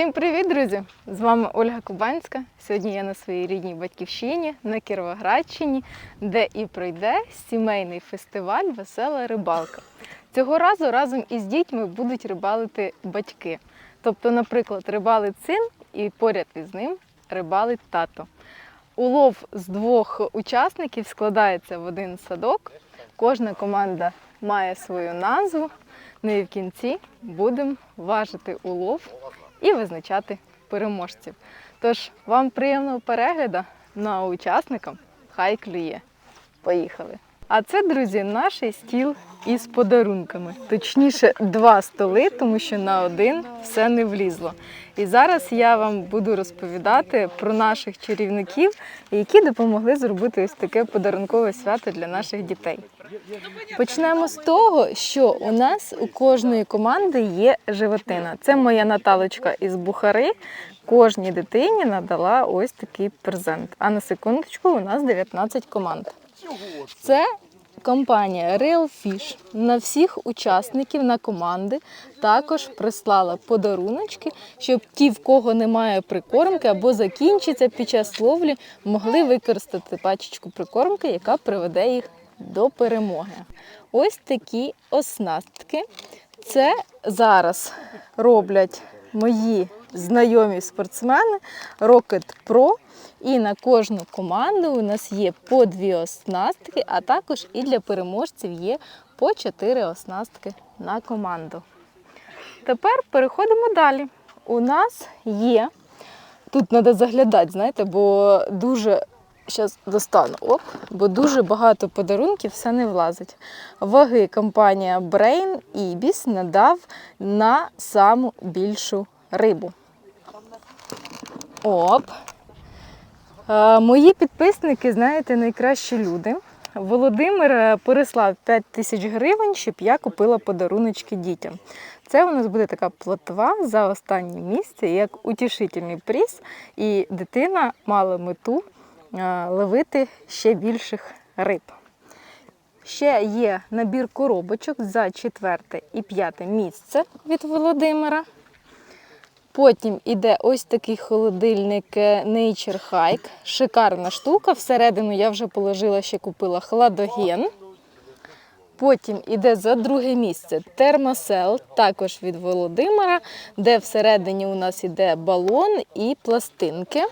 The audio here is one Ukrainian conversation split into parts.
Всім привіт, друзі! З вами Ольга Кубанська. Сьогодні я на своїй рідній батьківщині на Кіровоградщині, де і пройде сімейний фестиваль Весела рибалка. Цього разу разом із дітьми будуть рибалити батьки. Тобто, наприклад, рибалить син і поряд із ним рибалить тато. Улов з двох учасників складається в один садок. Кожна команда має свою назву. Ну і в кінці будемо важити улов і визначати переможців. Тож вам приємного перегляду на учасникам хай клює. Поїхали! А це, друзі, наш стіл із подарунками. Точніше, два столи, тому що на один все не влізло. І зараз я вам буду розповідати про наших чарівників, які допомогли зробити ось таке подарункове свято для наших дітей. Почнемо з того, що у нас у кожної команди є животина. Це моя Наталочка із Бухари. Кожній дитині надала ось такий презент. А на секундочку у нас 19 команд. Це компанія Real Fish на всіх учасників на команди також прислала подаруночки, щоб ті, в кого немає прикормки або закінчиться під час ловлі, могли використати пачечку прикормки, яка приведе їх до перемоги. Ось такі оснастки. Це зараз роблять мої знайомі спортсмени Rocket Pro. І на кожну команду у нас є по дві оснастки, а також і для переможців є по чотири оснастки на команду. Тепер переходимо далі. У нас є, тут треба заглядати, знаєте, бо дуже Зараз достану, оп, бо дуже багато подарунків все не влазить. Ваги компанія Brain Ibis надав на саму більшу рибу. Оп. Е, Мої підписники, знаєте, найкращі люди. Володимир е, переслав 5 тисяч гривень, щоб я купила подаруночки дітям. Це у нас буде така плотва за останнє місце, як утішительний приз. І дитина мала мету ловити ще більших риб. Ще є набір коробочок за четверте і п'яте місце від Володимира. Потім іде ось такий холодильник е, Nature Hike. Шикарна штука. Всередину я вже положила, ще купила хладоген. Потім іде за друге місце термосел, також від Володимира, де всередині у нас іде балон і пластинки.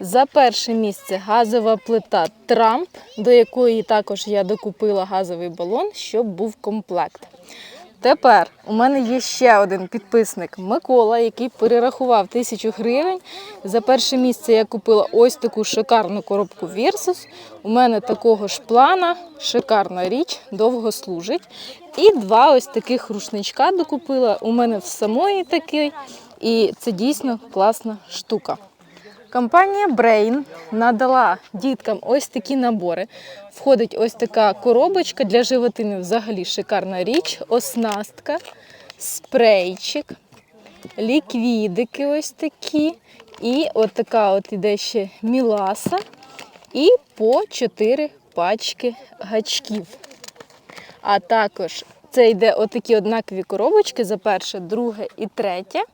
За перше місце газова плита Трамп, до якої також я докупила газовий балон, щоб був комплект. Тепер у мене є ще один підписник Микола, який перерахував тисячу гривень. За перше місце я купила ось таку шикарну коробку Versus. У мене такого ж плана, шикарна річ, довго служить. І два ось таких рушничка докупила. У мене в самої такий, і це дійсно класна штука. Компанія Brain надала діткам ось такі набори. Входить ось така коробочка для животини, взагалі шикарна річ, оснастка, спрейчик, ліквідики ось такі. І от от іде ще міласа. І по 4 пачки гачків. А також це йде отакі однакові коробочки за перше, друге і третє.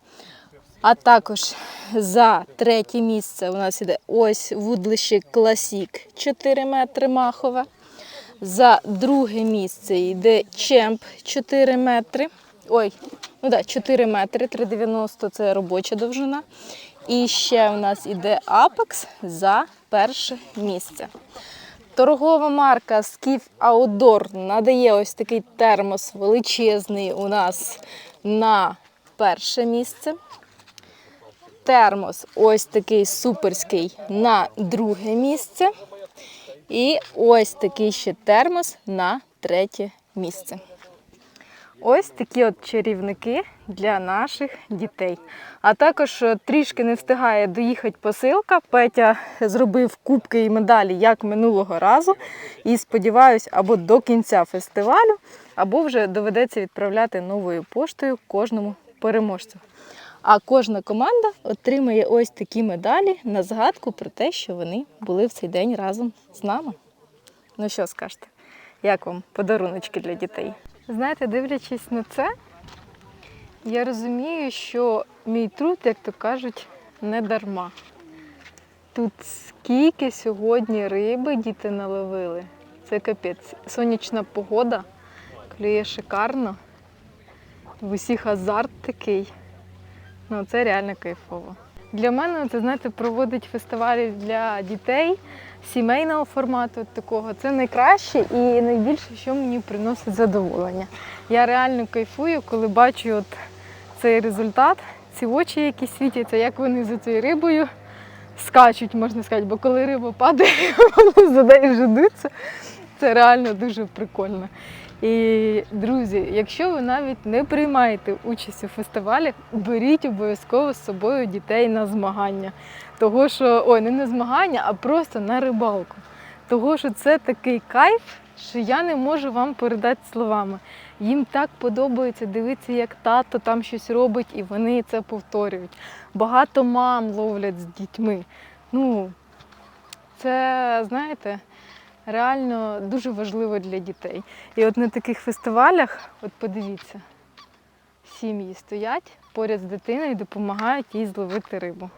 А також за третє місце у нас іде ось вудлище Класік 4 метри махове. За друге місце йде Чемп 4 метри. Ой, ну да, 4 метри, 3,90 це робоча довжина. І ще у нас іде Apex за перше місце. Торгова марка Skif Outdoor надає ось такий термос величезний у нас на перше місце термос ось такий суперський на друге місце. І ось такий ще термос на третє місце. Ось такі от чарівники для наших дітей. А також е, трішки не встигає доїхати посилка. Петя зробив кубки і медалі як минулого разу. І сподіваюся, або до кінця фестивалю, або вже доведеться відправляти новою поштою кожному переможцю. А кожна команда отримає ось такі медалі на згадку про те, що вони були в цей день разом з нами. Ну що скажете, як вам подаруночки для дітей? Знаєте, дивлячись на це, я розумію, що мій труд, як то кажуть, не дарма. Тут скільки сьогодні риби діти наловили. Це капець. Сонячна погода, клює шикарно. В усіх азарт такий. Ну, це реально кайфово. Для мене це, знаєте, проводить фестивалі для дітей сімейного формату такого. Це найкраще і найбільше, що мені приносить задоволення. Я реально кайфую, коли бачу от цей результат, ці очі, які світяться, як вони за цією рибою скачуть, можна сказати, бо коли риба падає, вони за нею жадуться. Це реально дуже прикольно. І, друзі, якщо ви навіть не приймаєте участь у фестивалях, беріть обов'язково з собою дітей на змагання. Того, що ой, не на змагання, а просто на рибалку. Того, що це такий кайф, що я не можу вам передати словами. Їм так подобається дивитися, як тато там щось робить, і вони це повторюють. Багато мам ловлять з дітьми. Ну, це, знаєте, реально дуже важливо для дітей. І от на таких фестивалях, от подивіться, сім'ї стоять поряд з дитиною і допомагають їй зловити рибу.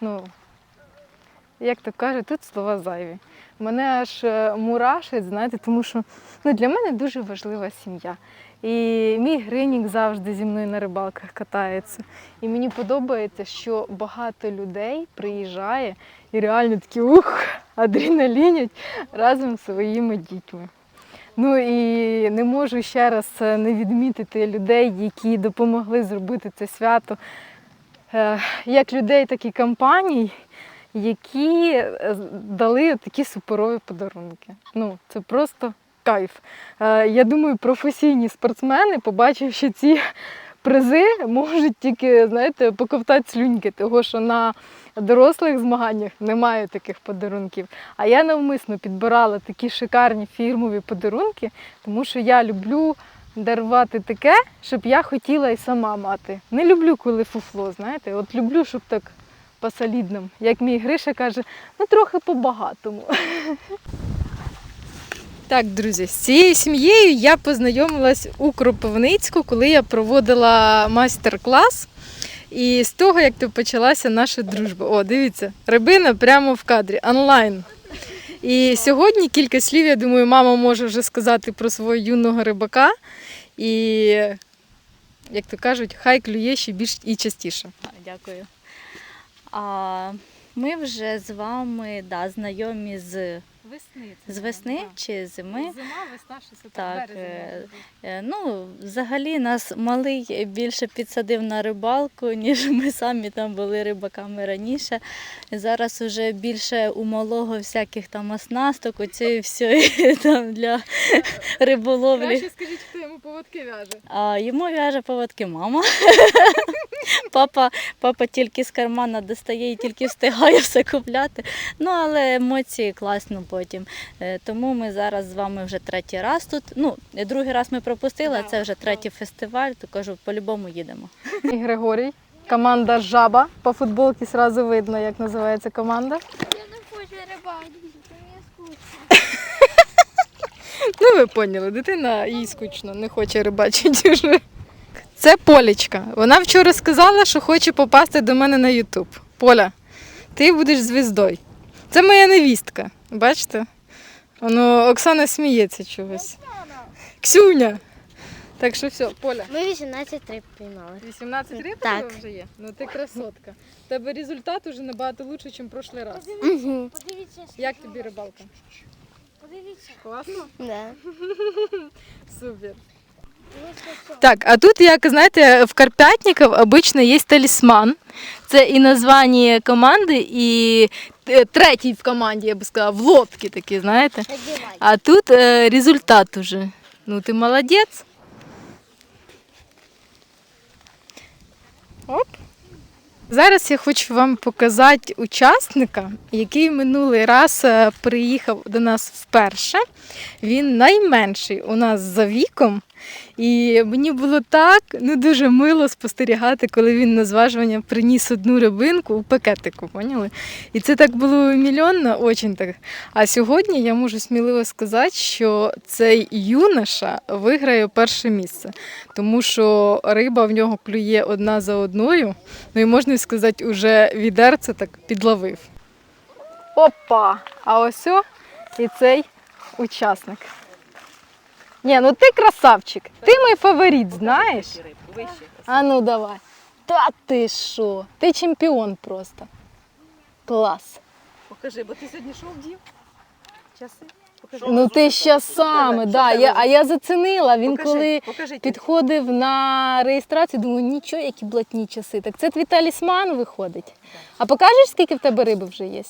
Ну, як то кажуть, тут слова зайві. Мене аж е, мурашить, знаєте, тому що ну, для мене дуже важлива сім'я. І мій гринік завжди зі мною на рибалках катається. І мені подобається, що багато людей приїжджає і реально такі ух, адреналінять разом з своїми дітьми. Ну і не можу ще раз е, не відмітити людей, які допомогли зробити це свято, е, як людей, так і компаній, які е, дали такі суперові подарунки. Ну, це просто кайф. Е, Я думаю, професійні спортсмени, побачивши ці призи, можуть тільки, знаєте, поковтати слюньки, того що на дорослих змаганнях немає таких подарунків. А я навмисно підбирала такі шикарні фірмові подарунки, тому що я люблю дарувати таке, щоб я хотіла і сама мати. Не люблю, коли фуфло, знаєте, от люблю, щоб так по-солідному. Як мій Гриша каже, ну трохи по-багатому. Так, друзі, з цією сім'єю я познайомилась у Кропивницьку, коли я проводила майстер-клас. І з того, як то почалася наша дружба. О, дивіться, рибина прямо в кадрі, онлайн. І сьогодні кілька слів, я думаю, мама може вже сказати про свого юного рибака. І, як то кажуть, хай клює ще більш і частіше. Дякую. А, ми вже з вами да, знайомі з, Весни. з весни чи зими. Зима, весна, щось Так, е, Е, Ну, взагалі нас малий більше підсадив на рибалку, ніж ми самі там були рибаками раніше. Зараз вже більше у малого всяких там оснасток, оцієї всієї там для риболовлі. скажіть, хто йому поводки в'яже. А йому в'яже поводки мама. Папа, папа тільки з кармана достає і тільки встигає все купляти. Ну, але емоції класно потім. Е, Тому ми зараз з вами вже третій раз тут. Ну, другий раз ми пропустили, а це вже третій фестиваль, то кажу, по-любому їдемо. І Григорій. Команда Жаба. По футболці одразу видно, як називається команда. Я не хочу рибалити, мені скучно. Ну, ви поняли, дитина їй скучно, не хоче рибачити вже. Це Полічка. Вона вчора сказала, що хоче попасти до мене на Ютуб. Поля, ти будеш звіздою. Це моя невістка. Бачите? Воно Оксана сміється чогось. Ксюня. Так що все, Поля. Ми 18 риб піймали. 18 риб Так. вже є? Ну ти красотка. У тебе результат уже набагато лучше, ніж в прошлий раз. Угу. Подивіться, Як тобі рибалка? подивіться. Класно? Да. Супер. Так, а тут, як знаєте, в Карпятников обично є талісман. Це і названня команди, і е, третій в команді, я би сказала, в лодці такі, знаєте. А тут е, результат уже. Ну, ти молодець. Оп. Зараз я хочу вам показати учасника, який минулий раз е, приїхав до нас вперше. Він найменший у нас за віком. І мені було так ну дуже мило спостерігати, коли він на зважування приніс одну рибинку у пакетику, поняли? І це так було мільйонно, очень так. А сьогодні я можу сміливо сказати, що цей юноша виграє перше місце, тому що риба в нього клює одна за одною. Ну і можна сказати, уже відерце так підловив. Опа! А ось і цей учасник. Ні, ну ти красавчик. Ти мій фаворит, знаєш? А ну давай. Та ти що? Ти чемпіон просто. Клас. Покажи, бо ти сьогодні що вдів? Часи? Покажи. Ну ти ще саме, да. Я, а я зацінила. Він Покажи, коли покажи тільки. підходив на реєстрацію, думаю, нічого, які блатні часи. Так це твій талісман виходить. А покажеш, скільки в тебе риби вже є?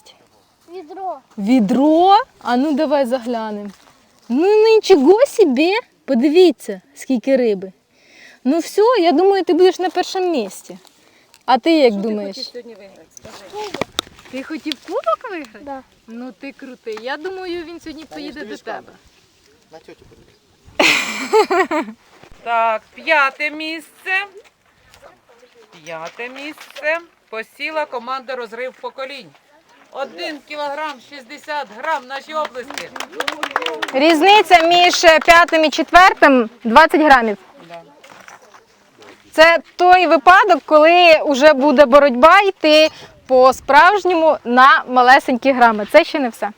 Відро. Відро? А ну давай заглянемо. Ну нічого собі. Подивіться, скільки риби. Ну все, я думаю, ти будеш на першому місці. А ти як думаєш? Ти сьогодні виграти, скажи. Ти хотів кубок виграти? Да. Ну ти крутий. Я думаю, він сьогодні поїде до тебе. На тетю подивись. Так, п'яте місце. П'яте місце. Посіла команда розрив поколінь. Один кілограм 60 грам наші області. Різниця між п'ятим і четвертим 20 грамів. Це той випадок, коли вже буде боротьба йти по-справжньому на малесенькі грами. Це ще не все.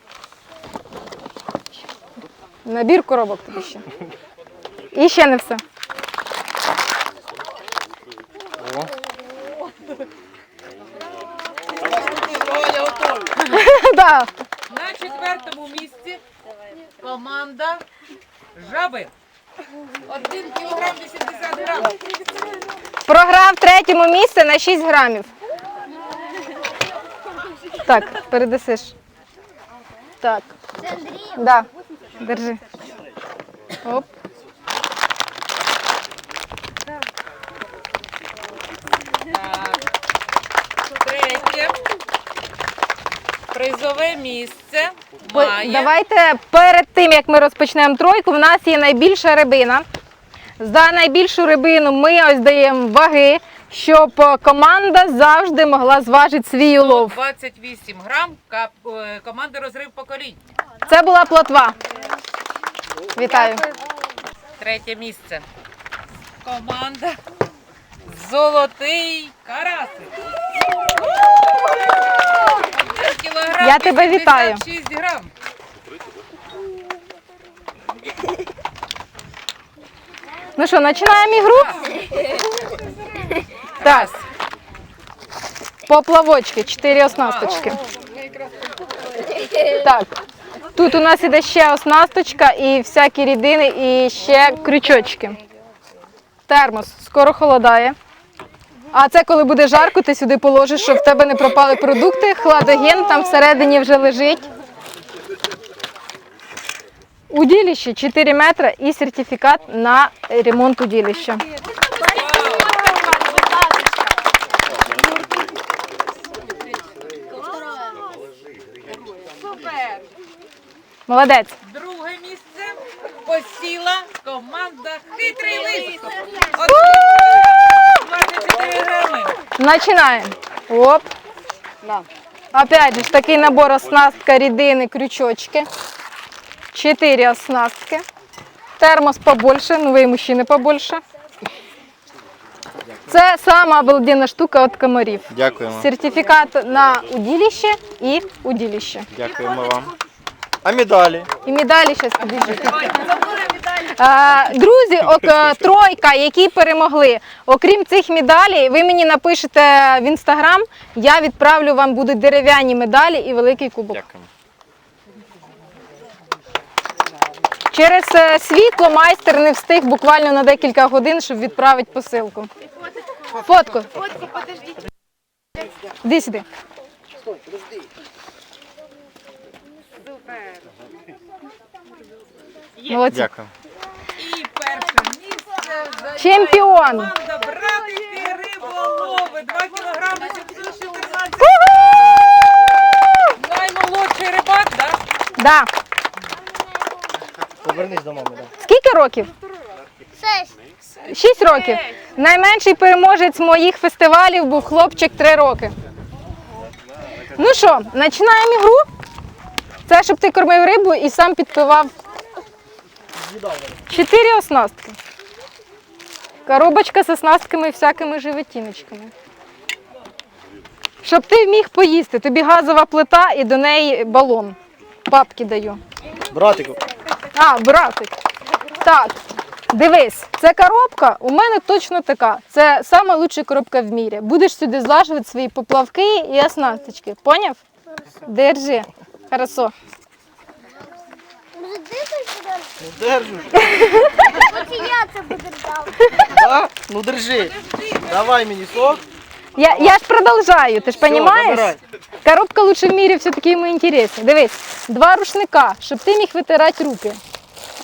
Набір коробок тобі ще. І ще не все. На четвертому місці команда жаби. Один кілограм 80 грам. Програв третьому місце на 6 грамів. Так, передасиш. Так. Це Андрій. Да. Держи. Оп. Призове місце має Давайте перед тим, як ми розпочнемо тройку, в нас є найбільша рибина. За найбільшу рибину ми ось даємо ваги, щоб команда завжди могла зважити свій улов. 28 грам. Кап- е, Команда розрив поколінь. Це була плотва. Вітаю. Третє місце. Команда Золотий Карасик. Кілограм Я тебе вітаю. 56 грам. Ну що, починаємо ігру? Так. Поплавочки, чотири оснасточки. Так. Тут у нас іде ще оснасточка і всякі рідини, і ще крючочки. Термос скоро холодає. А це коли буде жарко, ти сюди положиш, щоб в тебе не пропали продукти. Хладоген там всередині вже лежить. Удилище 4 метри і сертифікат на ремонт удилища. Молодець. Друге посіла команда Хитрий лист. 24 грами. Начинаємо. Оп. Опять же такий набор оснастка, рідини, крючочки. Чотири оснастки. Термос побольше, ну ви і мужчини побольше. Це сама обалденна штука від комарів. Дякуємо. Сертифікат на удилище і удилище. Дякуємо вам. А медалі? І медалі зараз підійдуть. Е, Друзі, ок, е, тройка, які перемогли. Окрім цих медалей, ви мені напишете в інстаграм, я відправлю вам будуть дерев'яні медалі і великий кубок. Дякуємо. Через е, світло майстер не встиг буквально на декілька годин, щоб відправити посилку. Фотку. Фотку, подождіть. Іди сюди. Молодці. Дякую. І перше місце займає Чемпіон. команда Братики Риболови. 2 кілограми 714. Наймолодший рибак, так? Да. Повернись до мами, да. Скільки років? Шесть. Шість років. Найменший переможець моїх фестивалів був хлопчик три роки. Ну що, починаємо ігру. Це щоб ти кормив рибу і сам підпивав. Чотири оснастки. Коробочка з оснастками і всякими животіночками. Щоб ти міг поїсти. Тобі газова плита і до неї балон. Папки даю. Братику. А, братик. Так, дивись, це коробка у мене точно така. Це лучша коробка в мірі. Будеш сюди злажувати свої поплавки і оснасточки. Поняв? Держи. Хорошо. Може? Ну держу. ж. І я це буду. Да? Ну держи. Давай мені сок. Я, я ж продовжаю, ти ж Всё, розумієш? забирай. Коробка лучше в мірі все-таки йому інтересна. Дивись, два рушника, щоб ти міг витирати руки.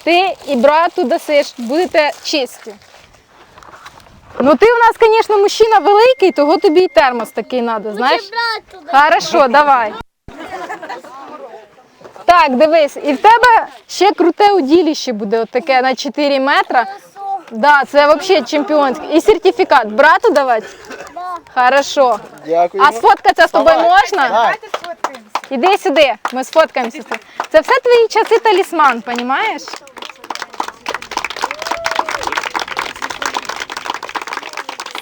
Ти і брату дасиш, будете чисті. Ну ти у нас, звісно, мужчина великий, того тобі і термос такий треба, знаєш? Брат. Хорошо, давай. Так, дивись, і в тебе ще круте уділіще буде от таке на 4 метра. Да, це взагалі чемпіонське. І сертифікат. Брату давати? Хорошо. Дякую. А сфоткатися з тобою можна? Давай. Іди сюди, ми сфоткаємося. Це все твої часи талісман, розумієш?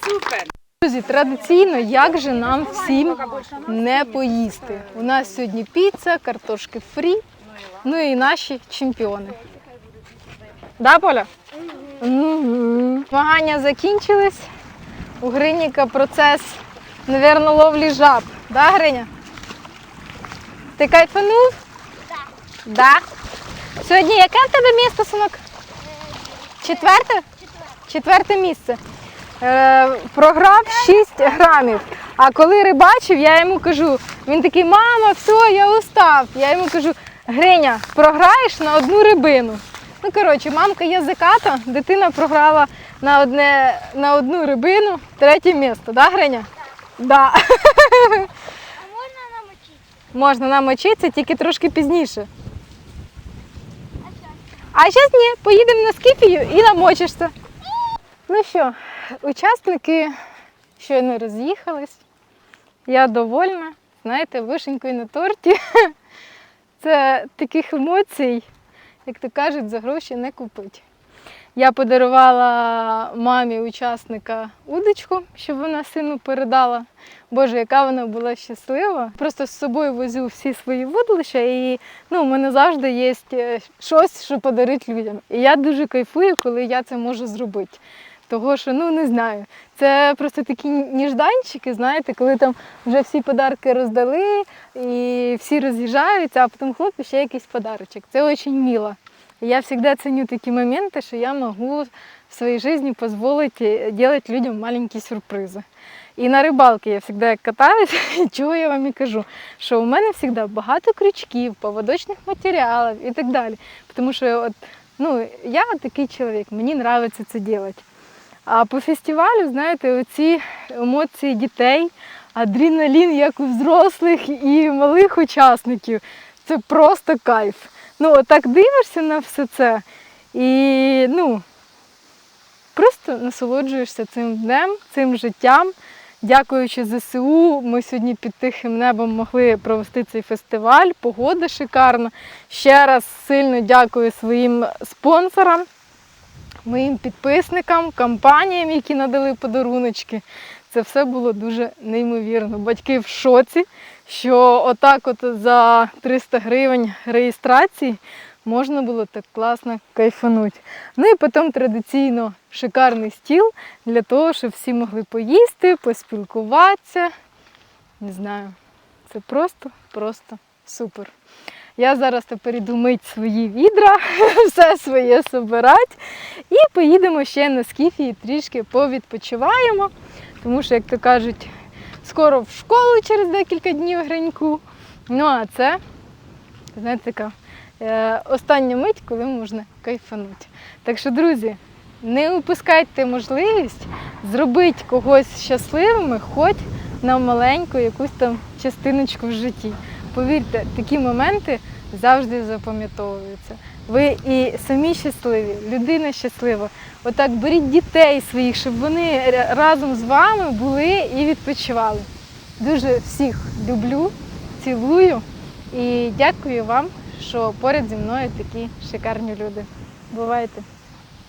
Супер. Друзі, традиційно, як же нам всім не поїсти? У нас сьогодні піца, картошки фрі, ну і наші чемпіони. Да, Поля? Змагання закінчились. У Гриніка процес, напевно, ловлі жаб. Да, Гриня? Ти кайфанув? Так. Да. Сьогодні яке в тебе місце, синок? Четверте? Четверте місце. Е, програв 6 грамів. А коли рибачив, я йому кажу, він такий, мама, все, я устав. Я йому кажу, Гриня, програєш на одну рибину. Ну, коротше, мамка язиката, дитина програла на, одне, на одну рибину третє місце, да, Гриня? Да. А можна намочити? Можна намочитися тільки трошки пізніше. А зараз ні, поїдемо на Скіфію і намочишся. Ну що, учасники щойно роз'їхались. Я довольна. Знаєте, вишенькою на торті. Це таких емоцій, як то кажуть, за гроші не купить. Я подарувала мамі учасника удочку, щоб вона сину передала. Боже, яка вона була щаслива. Просто з собою возю всі свої вудлища, і ну, у мене завжди є е, щось, що подарити людям. І я дуже кайфую, коли я це можу зробити. Того, що ну не знаю, це просто такі ніжданчики, знаєте, коли там вже всі подарки роздали і всі роз'їжджаються, а потім хлопці ще якийсь подарочок. Це дуже мило. Я завжди ценю такі моменти, що я можу в своїй житті дозволити робити людям маленькі сюрпризи. І на рибалки я завжди як катаюся, чого я вам і кажу, що у мене завжди багато крючків, поводочних матеріалів і так далі. Тому що от, ну, я такий чоловік, мені подобається це робити. А по фестивалю, знаєте, оці емоції дітей, адреналін, як у взрослих і малих учасників, це просто кайф. Ну, отак дивишся на все це і ну, просто насолоджуєшся цим днем, цим життям. Дякуючи ЗСУ, ми сьогодні під тихим небом могли провести цей фестиваль. Погода шикарна. Ще раз сильно дякую своїм спонсорам, моїм підписникам, компаніям, які надали подаруночки. Це все було дуже неймовірно. Батьки в шоці, що отак от за 300 гривень реєстрації можна було так класно кайфанути. Ну і потім традиційно шикарний стіл для того, щоб всі могли поїсти, поспілкуватися. Не знаю, це просто, просто супер. Я зараз тепер іду мить свої відра, все своє собирати. І поїдемо ще на скіфі трішки повідпочиваємо. Тому що, як то кажуть, скоро в школу через декілька днів гриньку. Ну а це, знаєте, така е, остання мить, коли можна кайфанути. Так що, друзі, не упускайте можливість зробити когось щасливими, хоч на маленьку якусь там частиночку в житті. Повірте, такі моменти завжди запам'ятовуються. Ви і самі щасливі, людина щаслива. Отак беріть дітей своїх, щоб вони разом з вами були і відпочивали. Дуже всіх люблю, цілую і дякую вам, що поряд зі мною такі шикарні люди. Бувайте!